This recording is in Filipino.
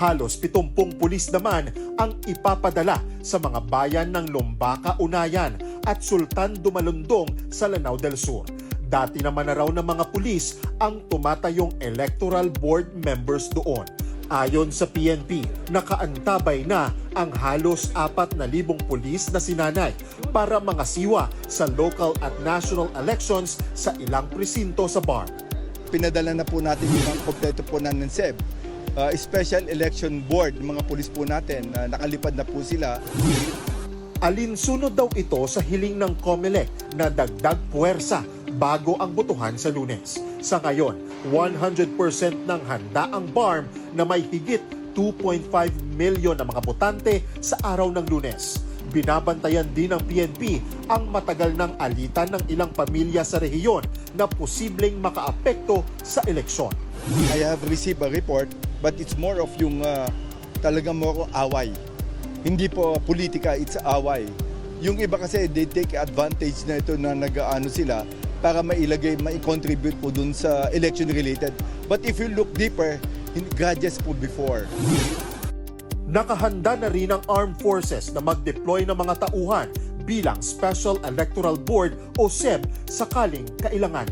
Halos 70 pulis naman ang ipapadala sa mga bayan ng Lombaka, Unayan at Sultan Dumalundong sa Lanao del Sur. Dati naman na raw ng mga pulis ang tumatayong electoral board members doon. Ayon sa PNP, nakaantabay na ang halos 4,000 pulis na sinanay para mga siwa sa local at national elections sa ilang presinto sa bar. pinadala na po natin yung kompleto po ng NSEB. Uh, Special Election Board, mga pulis po natin, uh, nakalipad na po sila. Alinsunod daw ito sa hiling ng COMELEC na dagdag puwersa bago ang botohan sa lunes. Sa ngayon, 100% ng handa ang BARM na may higit 2.5 milyon na mga botante sa araw ng lunes. Binabantayan din ng PNP ang matagal ng alitan ng ilang pamilya sa rehiyon na posibleng makaapekto sa eleksyon. I have received a report, but it's more of yung uh, talagang more away. Hindi po politika, it's away. Yung iba kasi, they take advantage na ito na nag-ano sila para mailagay, mai-contribute po dun sa election related. But if you look deeper, grudges po before. Nakahanda na rin ang armed forces na mag-deploy ng mga tauhan bilang Special Electoral Board o SEB sakaling kailangan